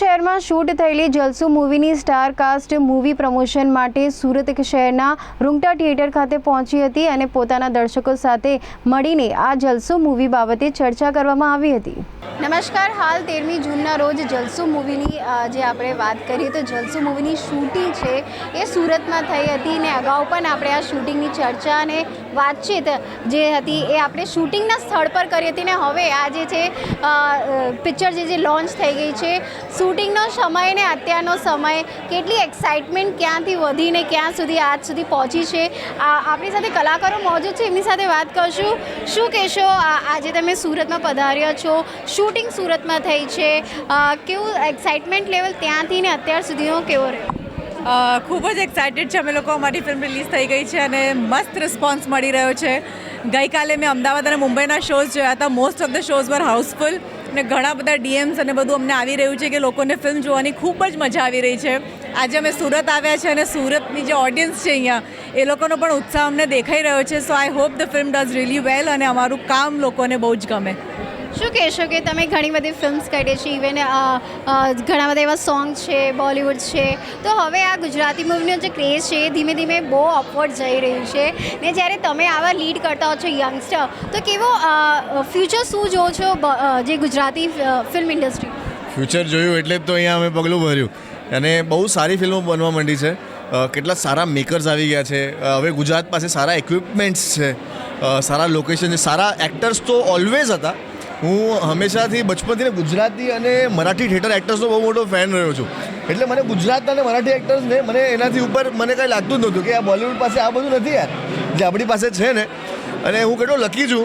શહેરમાં શૂટ થયેલી જલસુ મૂવીની સ્ટાર કાસ્ટ મૂવી પ્રમોશન માટે સુરત શહેરના રૂંગટા થિયેટર ખાતે પહોંચી હતી અને પોતાના દર્શકો સાથે મળીને આ જલસુ મૂવી બાબતે ચર્ચા કરવામાં આવી હતી. નમસ્કાર, હાલ તેરમી જૂનના રોજ જલસુ મૂવીની જે આપણે વાત કરીએ તો જલસુ મૂવીની શૂટિંગ છે એ સુરતમાં થઈ હતી ને અગાઉ પણ આપણે આ શૂટિંગની ચર્ચા અને વાતચીત જે હતી એ આપણે શૂટિંગના સ્થળ પર કરી હતી ને હવે આ જે છે પિક્ચર જે જે લોન્ચ થઈ ગઈ છે, શૂટિંગનો સમય ને અત્યારનો સમય, કેટલી એક્સાઇટમેન્ટ ક્યાંથી વધીને ક્યાં સુધી આજ સુધી પહોંચી છે આપણી સાથે કલાકારો મોજૂદ છે, એમની સાથે વાત કરશું. શું કહેશો આજે તમે સુરતમાં પધાર્યા છો, શૂટિંગ સુરતમાં થઈ છે કેવું એક્સાઇટમેન્ટ લેવલ ત્યાંથી ને અત્યાર સુધીનો કેવો રહ્યો? ખૂબ જ એક્સાઇટેડ છે. અમે લોકો અમારી ફિલ્મ રિલીઝ થઈ ગઈ છે અને મસ્ત રિસ્પોન્સ મળી રહ્યો છે. ગઈકાલે મેં અમદાવાદ અને મુંબઈના શોઝ જોયા હતા. Most of the shows were house full અને ઘણા બધા ડીએમ્સ અને બધું અમને આવી રહ્યું છે કે લોકોને ફિલ્મ જોવાની ખૂબ જ મજા આવી રહી છે. આજે અમે સુરત આવ્યા છે અને સુરતની જે ઓડિયન્સ છે અહીંયા, એ લોકોનો પણ ઉત્સાહ અમને દેખાઈ રહ્યો છે. So I hope the film does really well અને અમારું કામ લોકોને બહુ જ ગમે. શું કહેશો કે તમે ઘણી બધી ફિલ્મ્સ કાઢી છે? ઇવન ઘણા બધા એવા સોંગ છે બોલિવૂડ છે. તો હવે આ ગુજરાતી મૂવીનો જે ક્રેઝ છે એ ધીમે ધીમે બહુ અપવર્ડ જઈ રહ્યું છે. ને જ્યારે તમે આવા લીડ કરતા હો છો યંગસ્ટર તો કેવો ફ્યુચર શું જોવો છો જે ગુજરાતી ફિલ્મ ઇન્ડસ્ટ્રી ફ્યુચર જોયું એટલે તો અહીંયા અમે પગલું ભર્યું. અને બહુ સારી ફિલ્મો બનવા માંડી છે. કેટલા સારા મેકર્સ આવી ગયા છે. હવે ગુજરાત પાસે સારા ઇક્વિપમેન્ટ્સ છે. સારા લોકેશન છે. સારા એક્ટર્સ તો ઓલવેઝ હતા. હું હંમેશાથી બચપનથી ગુજરાતી અને મરાઠી થિયેટર એક્ટર્સનો બહુ મોટો ફેન રહ્યો છું. એટલે મને ગુજરાત અને મરાઠી એક્ટર્સને મને એનાથી ઉપર મને કાંઈ લાગતું જ નહોતું કે આ બોલિવૂડ પાસે આ બધું નથી યાર, જે આપણી પાસે છે ને. અને હું કેટલો લકી છું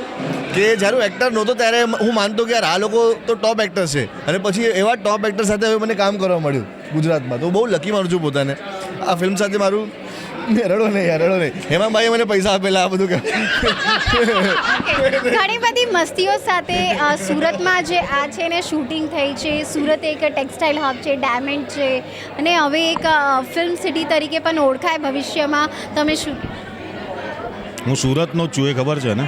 કે જ્યારે હું એક્ટર નહોતો ત્યારે હું માનતો કે યાર, આ લોકો તો ટોપ એક્ટર છે. અને પછી એવા ટોપ એક્ટર સાથે હવે મને કામ કરવા મળ્યું ગુજરાતમાં. તો બહુ લકી માનું છું પોતાને. આ ફિલ્મ સાથે મારું રડો નહીં યાર રડો નહીં. હેમાંબાઈએ મને પૈસા આપેલા આ બધું કે ઘણી બધી મસ્તીઓ સાથે સુરતમાં જે આ છે ને શૂટિંગ થઈ છે સુરત એક ટેક્સટાઇલ હબ છે ડાયમંડ છે અને હવે એક ફિલ્મ સિટી તરીકે પણ ઓળખાય ભવિષ્યમાં. તમે શું હું સુરતનો જ છું એ ખબર છે ને?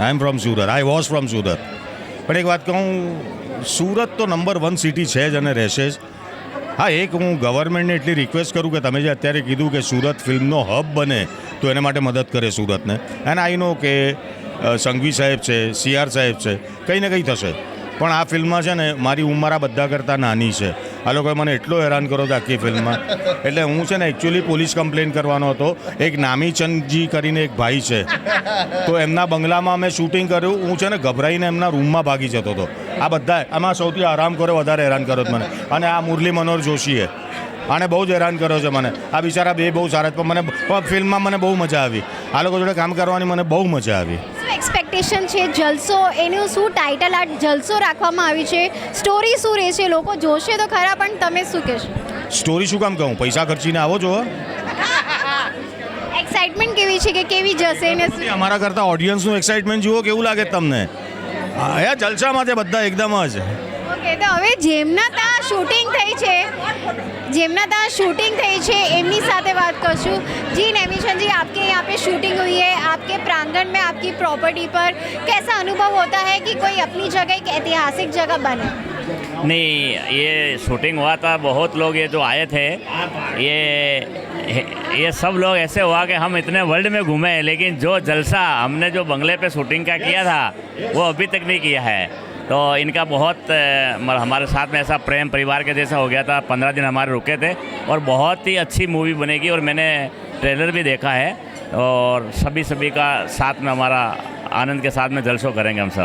I am from Surat. I was from Surat. પણ એક વાત કહું સુરત તો નંબર વન સિટી છે જ અને રહેશે જ. હા, એક હું ગવર્મેન્ટને એટલી રિક્વેસ્ટ કરું કે તમે જે અત્યારે કીધું કે સુરત ફિલ્મનો હબ બને, તો એના માટે મદદ કરે સુરતને. એન્ડ આઈ નો કે સંઘવી સાહેબ છે સીઆર સાહેબ છે, કંઈ ને કંઈ થશે. પણ આ ફિલ્મમાં છે ને, મારી ઉંમર આ બધા કરતાં નાની છે. આ લોકોએ મને એટલો હેરાન કર્યો હતો આખી ફિલ્મમાં. એટલે હું છે ને એકચ્યુઅલી પોલીસ કમ્પ્લેન કરવાનો હતો. એક નામીચંદજી કરીને એક ભાઈ છે. તો એમના બંગલામાં અમે શૂટિંગ કર્યું. હું છે ને ગભરાઈને એમના રૂમમાં ભાગી જતો હતો. આ બધા આમાં સૌથી આરામ કર્યો, વધારે હેરાન કર્યો મને. અને આ મુરલી મનોહર જોશીએ. આને બહુ જ હેરાન કર્યો છે મને. આ બિચારા બે બહુ સારા પણ મને ફિલ્મમાં મને બહુ મજા આવી. આ લોકો જોડે કામ કરવાની મને બહુ મજા આવી. એક્સપેક્ટેશન છે જલસો એનું શું ટાઇટલ આ જલસો રાખવામાં આવી છે? સ્ટોરી શું રહેશે? લોકો જોશે તો ખરા પણ તમે શું કહેશો? સ્ટોરી શું કામ કહું? પૈસા ખર્ચીને આવો છો એક્સાઇટમેન્ટ કેવી છે કે કેવી જશે ને અમારા કરતાં ઓડિયન્સનું એક્સાઇટમેન્ટ જુઓ કેવું લાગે તમને? હા જલસામાં છે બધા એકદમ જ. ઓકે તો હવે જેમના ત્યાં शूटिंग थी છે. तरह शूटिंग थी થઈ છે, એમની સાથે जी नैमिशन जी आपके यहाँ पे शूटिंग हुई है आपके प्रांगण में आपकी प्रॉपर्टी पर कैसा अनुभव होता है कि कोई अपनी जगह एक ऐतिहासिक जगह बने नहीं, ये शूटिंग हुआ था, बहुत लोग ये जो आए थे, ये ये सब लोग ऐसे हुआ कि हम इतने वर्ल्ड में घूमे हैं लेकिन जो जलसा हमने जो बंगले पे शूटिंग का किया था, वो अभी तक नहीं किया है। तो इनका बहुत हमारे साथ में ऐसा प्रेम परिवार के जैसा हो गया था। पंद्रह दिन हमारे रुके थे और बहुत ही अच्छी मूवी बनेगी और मैंने ट्रेलर भी देखा है और सभी सभी का साथ में हमारा आनंद के साथ में जलसो करेंगे हम सब।